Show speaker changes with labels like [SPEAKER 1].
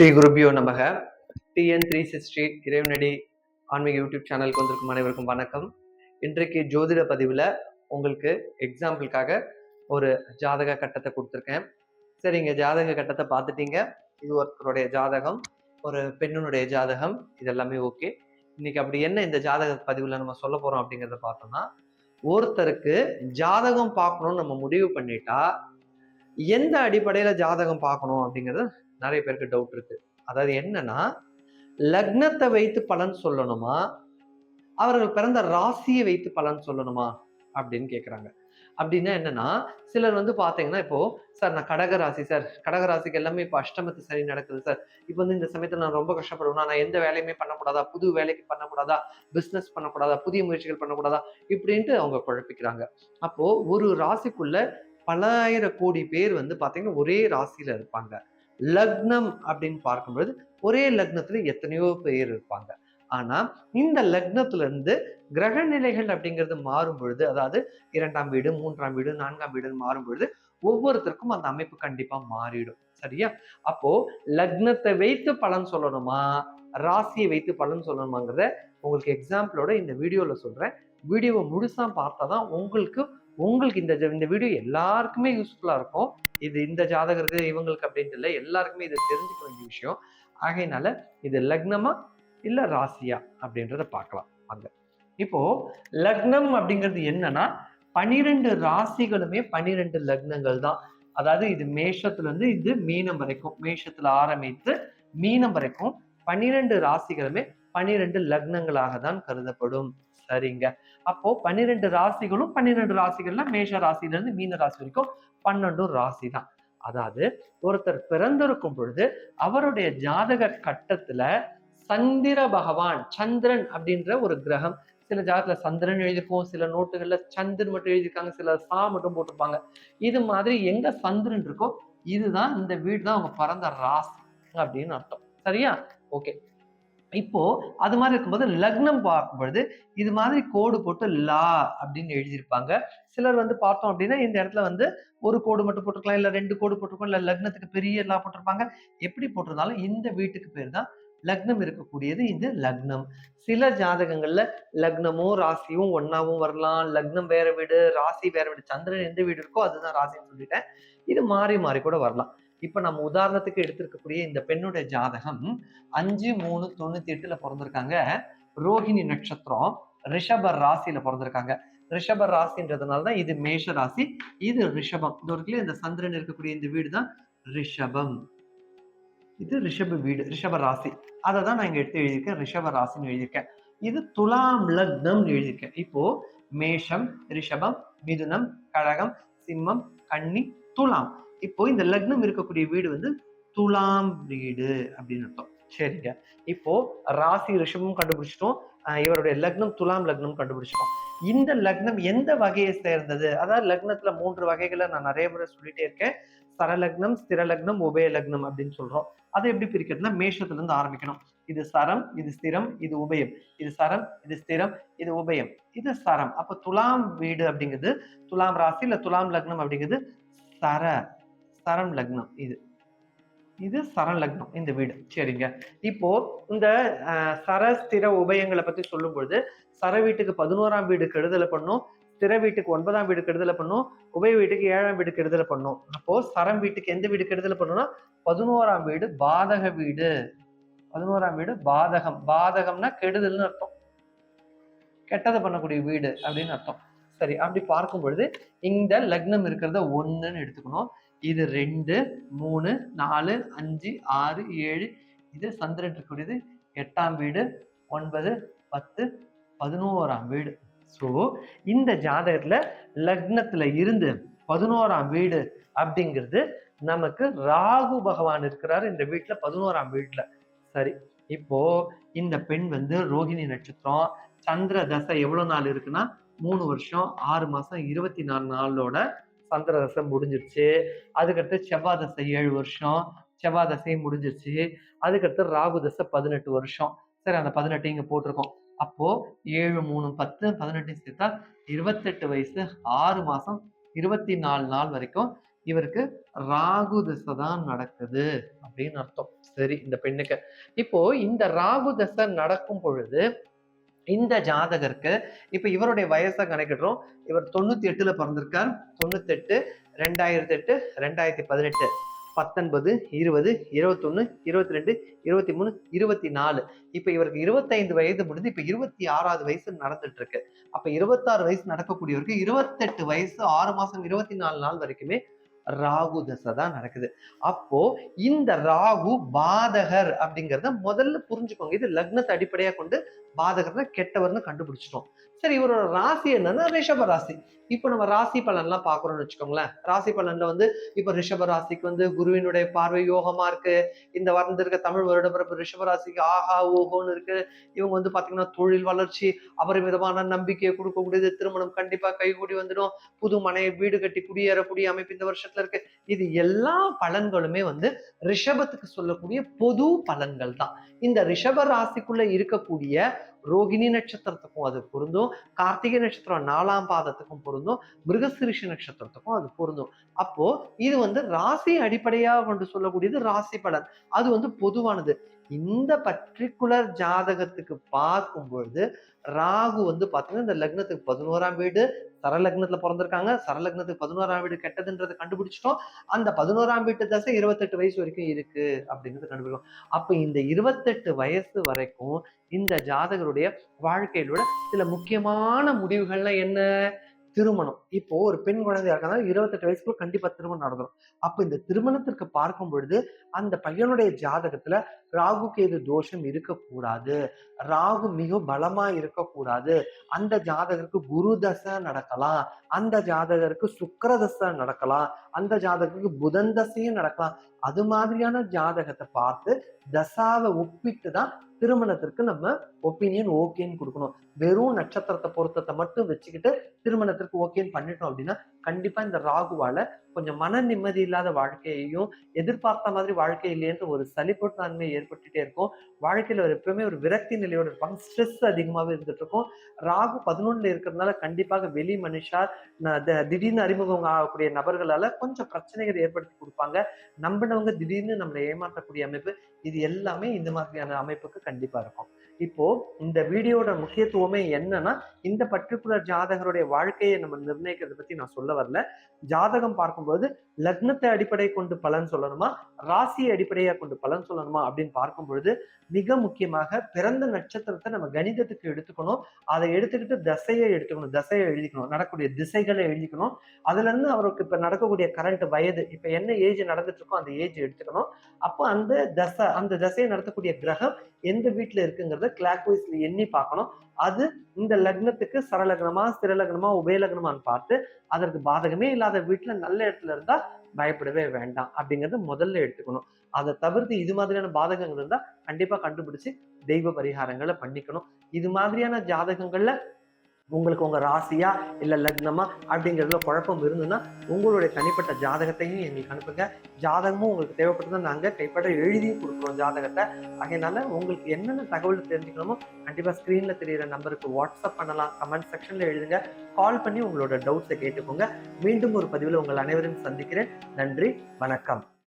[SPEAKER 1] ஸ்ரீ குருபியோ நமக. TN three sixty இறைவனடி ஆன்மீக யூடியூப் சேனலுக்கு வந்திருக்கும் அனைவருக்கும் வணக்கம். இன்றைக்கு ஜோதிட பதிவில் உங்களுக்கு எக்ஸாம்பிளுக்காக ஒரு ஜாதக கட்டத்தை கொடுத்துருக்கேன். சரிங்க ஜாதக கட்டத்தை பார்த்துட்டீங்க. இது ஒருத்தருடைய ஜாதகம் ஒரு பெண்ணினுடைய ஜாதகம் இதெல்லாமே ஓகே. இன்னைக்கு அப்படி என்ன இந்த ஜாதக பதிவில் நம்ம சொல்ல போகிறோம் அப்படிங்கிறத பார்த்தோம்னா ஒருத்தருக்கு ஜாதகம் பார்க்கணும்னு நம்ம முடிவு பண்ணிட்டா எந்த அடிப்படையில் ஜாதகம் பார்க்கணும் அப்படிங்கிறது நிறைய பேருக்கு டவுட் இருக்கு. அதாவது என்னன்னா லக்னத்தை வைத்து பலன் சொல்லணுமா? அவர்கள் பிறந்த ராசியை வைத்து பலன் சொல்லணுமா? அப்படின்னு கேட்குறாங்க அப்படின்னா என்னன்னா சிலர் வந்து பார்த்தீங்கன்னா இப்போ சார் நான் கடக ராசி சார். கடக ராசிக்கு எல்லாமே இப்போ அஷ்டமத்து சரி நடக்குது சார். இப்போ வந்து இந்த சமயத்தில் நான் ரொம்ப கஷ்டப்படுவேன்? நான் எந்த வேலையுமே பண்ணக்கூடாதா? புது வேலைக்கு பண்ணக்கூடாதா? பிஸ்னஸ் பண்ணக்கூடாதா? புதிய முயற்சிகள் பண்ணக்கூடாதா? இப்படின்ட்டு அவங்க குழப்பிக்கிறாங்க. அப்போ ஒரு ராசிக்குள்ள பலாயிரம் கோடி பேர் வந்து பார்த்தீங்கன்னா ஒரே ராசியில் இருப்பாங்க. லக்னம் அப்படின்னு பார்க்கும்பொழுது ஒரே லக்னத்தில் எத்தனையோ பேர் இருப்பாங்க. ஆனால் இந்த லக்னத்துல இருந்து கிரக நிலைகள் அப்படிங்கிறது மாறும் பொழுது அதாவது இரண்டாம் வீடு மூன்றாம் வீடு நான்காம் வீடுன்னு மாறும் பொழுது ஒவ்வொருத்தருக்கும் அந்த அமைப்பு கண்டிப்பாக மாறிடும். சரியா? அப்போ லக்னத்தை வைத்து பலன் சொல்லணுமா? ராசியை வைத்து பலன் சொல்லணுமாங்கிறத உங்களுக்கு எக்ஸாம்பிளோட இந்த வீடியோவில் சொல்கிறேன் வீடியோவை முழுசாக பார்த்தா தான் உங்களுக்கு உங்களுக்கு இந்த இந்த வீடியோ எல்லாருக்குமே யூஸ்ஃபுல்லாக இருக்கும். இது இந்த ஜாதகருக்கு இவங்களுக்கு அப்படின்ட்டு இல்லை. எல்லாருக்குமே இது தெரிஞ்சுக்க வேண்டிய விஷயம். ஆகையினால இது லக்னமா இல்லை ராசியா அப்படின்றத பார்க்கலாம். அங்க இப்போ லக்னம் அப்படிங்கிறது என்னன்னா பனிரெண்டு ராசிகளுமே பனிரெண்டு லக்னங்கள் தான். அதாவது இது மேஷத்துல இருந்து இது மீனம் வரைக்கும். மேஷத்துல ஆரம்பித்து மீனம் வரைக்கும் பனிரெண்டு ராசிகளுமே பனிரெண்டு லக்னங்களாக தான் கருதப்படும். சரிங்க. அப்போ பன்னிரெண்டு ராசிகளும் பன்னிரெண்டு ராசிகள்ல மேஷ ராசில இருந்து மீன ராசி வரைக்கும் பன்னெண்டும் ராசி தான் அதாவது ஒருத்தர் பிறந்திருக்கும் பொழுது அவருடைய ஜாதக கட்டத்துல சந்திர பகவான் சந்திரன் அப்படின்ற ஒரு கிரகம் சில ஜாதகத்துல சந்திரன் எழுதியிருக்கும் சில நோட்டுகள்ல சந்திரன் மட்டும் எழுதியிருக்காங்க சில சா மட்டும் போட்டிருப்பாங்க. இது மாதிரி எங்க சந்திரன் இருக்கோ இதுதான் இந்த வீடு தான் அவங்க பிறந்த ராசி அப்படின்னு அர்த்தம். சரியா? ஓகே. இப்போ அது மாதிரி இருக்கும்போது லக்னம் பார்க்கும்பொழுது இது மாதிரி கோடு போட்டு லா அப்படின்னு எழுதியிருப்பாங்க. சிலர் வந்து பார்த்தோம் அப்படின்னா இந்த இடத்துல வந்து ஒரு கோடு மட்டும் போட்டிருக்கலாம் இல்லை ரெண்டு கோடு போட்டிருக்கோம் இல்லை லக்னத்துக்கு பெரிய லா போட்டிருப்பாங்க. எப்படி போட்டிருந்தாலும் இந்த வீட்டுக்கு பேர் தான் லக்னம் இருக்கக்கூடியது இந்த லக்னம். சில ஜாதகங்கள்ல லக்னமும் ராசியும் ஒன்னாவும் வரலாம். லக்னம் வேற வீடு ராசி வேற வீடு சந்திரன் எந்த வீடு இருக்கோ அதுதான் ராசின்னு சொல்லிட்டேன். இது மாறி மாறி கூட வரலாம். இப்ப நம்ம உதாரணத்துக்கு எடுத்திருக்கக்கூடிய இந்த பெண்ணுடைய ஜாதகம் அஞ்சு மூணு தொண்ணூத்தி எட்டுல பிறந்திருக்காங்க. ரோஹிணி நட்சத்திரம் ரிஷப ராசியில பிறந்திருக்காங்க. ரிஷப ராசின்றதுனால தான் இது மேஷ ராசி இது ரிஷபம். இது ஒரு இந்த சந்திரன் இருக்கக்கூடிய இந்த வீடு தான் ரிஷபம். இது ரிஷப வீடு ரிஷப ராசி. அதை தான் நான் இங்க எடுத்து எழுதியிருக்கேன் ரிஷப ராசின்னு எழுதியிருக்கேன். இது துலாம் லக்னம்னு எழுதியிருக்கேன். இப்போ மேஷம் ரிஷபம் மிதுனம் கடகம் சிம்மம் கன்னி துலாம். இப்போ இந்த லக்னம் இருக்கக்கூடிய வீடு வந்து துலாம் வீடு அப்படின்னு அர்த்தம். சரிங்க. இப்போ ராசி ரிஷபம் கண்டுபிடிச்சிட்டோம். இவருடைய லக்னம் துலாம் லக்னம் கண்டுபிடிச்சிட்டோம். இந்த லக்னம் எந்த வகையை சேர்ந்தது? அதாவது லக்னத்துல மூன்று வகைகளை நான் நிறைய முறை சொல்லிட்டே இருக்கேன். சரலக்னம் ஸ்திரலக்னம் உபய லக்னம் அப்படின்னு சொல்றோம். அதை எப்படி பிரிக்கிறதுனா மேஷத்துல இருந்து ஆரம்பிக்கணும். இது சரம் இது ஸ்திரம் இது உபயம். இது சரம் இது ஸ்திரம் இது உபயம். இது சரம். அப்ப துலாம் வீடு அப்படிங்கிறது துலாம் ராசி இல்ல துலாம் லக்னம் அப்படிங்கிறது சர. சரண் லக்னம் இது. இது சரண் லக்னம் இந்த வீடு. சரிங்க. இப்போ இந்த சரஸ்திர உபயங்களை பத்தி சொல்லும் பொழுது சர வீட்டுக்கு பதினோராம் வீடு கெடுதலை பண்ணும் ஸ்திர வீட்டுக்கு ஒன்பதாம் வீடு கெடுதலை பண்ணும் உபய வீட்டுக்கு ஏழாம் வீடு கெடுதலை பண்ணும். அப்போ சரம் வீட்டுக்கு எந்த வீடு கெடுதலை பண்ணும்னா பதினோராம் வீடு பாதக வீடு. பதினோராம் வீடு பாதகம். பாதகம்னா கெடுதல்னு அர்த்தம். கெட்டதை பண்ணக்கூடிய வீடு அப்படின்னு அர்த்தம். சரி அப்படி பார்க்கும் பொழுது இந்த லக்னம் இருக்கிறத ஒன்றுன்னு எடுத்துக்கணும். இது ரெண்டு மூணு நாலு அஞ்சு ஆறு ஏழு. இது சந்திரன் இருக்கக்கூடியது. எட்டாம் வீடு ஒன்பது பத்து பதினோராம் வீடு. ஸோ இந்த ஜாதகத்தில் லக்னத்தில் இருந்து பதினோராம் வீடு அப்படிங்கிறது நமக்கு ராகு பகவான் இருக்கிறாரு இந்த வீட்டில் பதினோராம் வீட்டில். சரி இப்போ இந்த பெண் வந்து ரோகிணி நட்சத்திரம் சந்திர தசை எவ்வளோ நாள் இருக்குன்னா மூணு வருஷம் ஆறு மாதம் இருபத்தி நாலு நாளோட சந்திர தசை முடிஞ்சிருச்சு. அதுக்கடுத்து செவ்வாய் தசை ஏழு வருஷம். செவ்வாய் தசையும் முடிஞ்சிருச்சு. அதுக்கடுத்து ராகு தசை பதினெட்டு வருஷம். சரி அந்த பதினெட்டு இங்க போட்டிருக்கோம். அப்போ ஏழு மூணு பத்து பதினெட்டு சேர்த்தா இருபத்தெட்டு வயசு ஆறு மாசம் இருபத்தி நாலு நாள் வரைக்கும் இவருக்கு ராகு திசை தான் நடக்குது அப்படின்னு அர்த்தம். சரி இந்த பெண்ணுக்கு. இப்போ இந்த ராகு தசை நடக்கும் பொழுது இந்த ஜாதகருக்கு இப்போ இவருடைய வயசை கணக்கிடுறோம். இவர் தொண்ணூத்தி எட்டுல பிறந்திருக்கார். தொண்ணூத்தெட்டு ரெண்டாயிரத்தி எட்டு ரெண்டாயிரத்தி பதினெட்டு பத்தொன்பது இருபது இருபத்தொன்னு இருபத்தி ரெண்டு இருபத்தி மூணு இருபத்தி நாலு இப்போ இவருக்கு இருபத்தைந்து வயது முடிஞ்சு இப்போ இருபத்தி ஆறாவது வயசு நடந்துட்டு இருக்கு அப்போ இருபத்தாறு வயசு நடக்கக்கூடியவருக்கு இருபத்தெட்டு வயசு ஆறு மாசம் இருபத்தி நாலு நாள் வரைக்குமே ராகு தசை தான் நடக்குது. அப்போ இந்த ராகு பாதகர் அப்படிங்கிறத முதல்ல புரிஞ்சுக்கோங்க. இது லக்னத்தை அடிப்படையா கொண்டு பாதகர்னா கெட்டவர்னு கண்டுபிடிச்சிட்டோம். சரி இவரோட ராசி என்னன்னா ரிஷப ராசி. இப்போ நம்ம ராசி பலன்லாம் பார்க்குறோம்னு வச்சுக்கோங்களேன். ராசி பலன்ல வந்து இப்போ ரிஷப ராசிக்கு வந்து குருவினுடைய பார்வை யோகமா இருக்கு. இந்த வந்திருக்க தமிழ் வருட பிறப்பு ரிஷப ராசிக்கு ஆஹா ஓஹோன்னு இருக்கு. இவங்க வந்து பாத்தீங்கன்னா தொழில் வளர்ச்சி அபரிமிதமான நம்பிக்கையை கொடுக்கக்கூடியது திருமணம் கண்டிப்பா கைகூடி வந்துடும். புது மனை வீடு கட்டி குடியேறக்கூடிய அமைப்பு இந்த வருஷத்துல இருக்கு. இது எல்லா பலன்களுமே வந்து ரிஷபத்துக்கு சொல்லக்கூடிய பொது பலன்கள் தான். இந்த ரிஷப ராசிக்குள்ள இருக்கக்கூடிய ரோகிணி நட்சத்திரத்துக்கும் அது பொருந்தும். கார்த்திகை நட்சத்திரம் நாலாம் பாதத்துக்கும் பொருந்தும். மிருகசிரிஷ நட்சத்திரத்துக்கும் அது பொருந்தும். அப்போ இது வந்து ராசி அடிப்படையாக கொண்டு சொல்லக்கூடியது ராசி பலன். அது வந்து பொதுவானது. இந்த பர்டிகுலர் ஜாதகத்துக்கு பார்க்கும் பொழுது ராகு வந்து பார்த்தீங்கன்னா இந்த லக்னத்துக்கு பதினோராம் வீடு சரலக்னத்துல பிறந்திருக்காங்க. சரலக்னத்துக்கு பதினோராம் வீடு கெட்டதுன்றதை கண்டுபிடிச்சிட்டோம். அந்த பதினோராம் வீட்டு தசை இருபத்தெட்டு வயசு வரைக்கும் இருக்கு அப்படிங்கிறது கண்டுபிடிக்கும் அப்ப இந்த இருபத்தெட்டு வயசு வரைக்கும் இந்த ஜாதகருடைய வாழ்க்கையிலோட சில முக்கியமான முடிவுகள்லாம் என்ன? திருமணம். இப்போ ஒரு பெண் குழந்தையா இருக்கா இருபத்தெட்டு வயசுக்குள்ள கண்டிப்பா திருமணம் நடந்துடும் அப்ப இந்த திருமணத்திற்கு பார்க்கும் பொழுது அந்த பையனுடைய ஜாதகத்துல ராகு கேது தோஷம் இருக்கக்கூடாது. ராகு மிக பலமா இருக்கக்கூடாது. அந்த ஜாதகருக்கு குரு தசை நடக்கலாம். அந்த ஜாதகருக்கு சுக்கர தசை நடக்கலாம். அந்த ஜாதகருக்கு புதன் தசையும் நடக்கலாம். அது மாதிரியான ஜாதகத்தை பார்த்து தசாவை ஒப்பிட்டு தான் திருமணத்திற்கு நம்ம ஒப்பீனியன் ஓகேன்னு கொடுக்கணும். வெறும் நட்சத்திரத்தை பொருத்தத்தை மட்டும் வச்சுக்கிட்டு திருமணத்திற்கு ஓகேன்னு பண்ணிட்டோம் அப்படின்னா கண்டிப்பா இந்த ராகுவால கொஞ்சம் மன நிம்மதி இல்லாத வாழ்க்கையையும் எதிர்பார்த்த மாதிரி வாழ்க்கை இல்லையன்ற ஒரு சலிப்பு தன்மை ஏற்பட்டுட்டே இருக்கும். வாழ்க்கையில் ஒரு எப்பவுமே ஒரு விரக்தி நிலையோட இருப்பாங்க. ஸ்ட்ரெஸ் அதிகமாகவே இருந்துட்டு இருக்கும். ராகு பதினொன்னுல இருக்கிறதுனால கண்டிப்பாக வெளி மனுஷார் திடீர்னு அறிமுகம் ஆகக்கூடிய நபர்களால கொஞ்சம் பிரச்சனைகள் ஏற்படுத்தி கொடுப்பாங்க. நம்பினவங்க திடீர்னு நம்மளை ஏமாற்றக்கூடிய அமைப்பு. இது எல்லாமே இந்த மாதிரியான அமைப்புக்கு கண்டிப்பாக இருக்கும். இப்போ இந்த வீடியோட முக்கியத்துவமே என்னன்னா இந்த பர்டிகுலர் ஜாதகருடைய வாழ்க்கையை நம்ம நிர்ணயிக்கிறத பத்தி நான் சொல்ல வரல. ஜாதகம் பார்க்கும்போது லக்னத்தை அடிப்படை கொண்டு பலன் சொல்லணுமா? ராசியை அடிப்படையா கொண்டு பலன் சொல்லணுமா? அப்படின்னு பார்க்கும் பொழுது மிக முக்கியமாக பிறந்த நட்சத்திரத்தை நம்ம கணிதத்துக்கு எடுத்துக்கணும். அதை எடுத்துக்கிட்டு தசையை எடுத்துக்கணும். தசையை எழுதிக்கணும். நடக்கக்கூடிய திசைகளை எழுதிக்கணும். அதுல இருந்து அவருக்கு இப்ப நடக்கக்கூடிய கரண்ட் வயது இப்ப என்ன ஏஜ் நடந்துட்டு இருக்கோ அந்த ஏஜ் எடுத்துக்கணும். அப்போ அந்த தசை அந்த தசையை நடத்தக்கூடிய கிரகம் எந்த வீட்டுல இருக்குங்கிறத கிளாக் வைஸ்ல எண்ணி பார்க்கணும். அது இந்த லக்னத்துக்கு சரலக்னமா ஸ்திரலக்னமா உபயலக்னமான்னு பார்த்து அதற்கு பாதகமே இல்லாத வீட்டுல நல்ல இடத்துல இருந்தா பயப்படவே வேண்டாம் அப்படிங்கறத முதல்ல எடுத்துக்கணும். அதை தவிர்த்து இது மாதிரியான பாதகங்கள் இருந்தா கண்டிப்பா கண்டுபிடிச்சு தெய்வ பரிகாரங்களை பண்ணிக்கணும். இது மாதிரியான ஜாதகங்கள்ல உங்களுக்கு உங்கள் ராசியா இல்லை லக்னமா அப்படிங்கிறதுல குழப்பம் இருந்ததுன்னா உங்களுடைய தனிப்பட்ட ஜாதகத்தையும் எங்களுக்கு அனுப்புங்க. ஜாதகமும் உங்களுக்கு தேவைப்பட்டதை நாங்கள் கைப்பட எழுதியும் கொடுக்குறோம் ஜாதகத்தை. அதனால உங்களுக்கு என்னென்ன தகவல் தெரிஞ்சுக்கணுமோ கண்டிப்பாக ஸ்க்ரீனில் தெரிகிற நம்பருக்கு வாட்ஸ்அப் பண்ணலாம். கமெண்ட் செக்ஷனில் எழுதுங்க. கால் பண்ணி உங்களோட டவுட்ஸை கேட்டுக்கோங்க. மீண்டும் ஒரு பதிவில் உங்கள் அனைவரும் சந்திக்கிறேன். நன்றி வணக்கம்.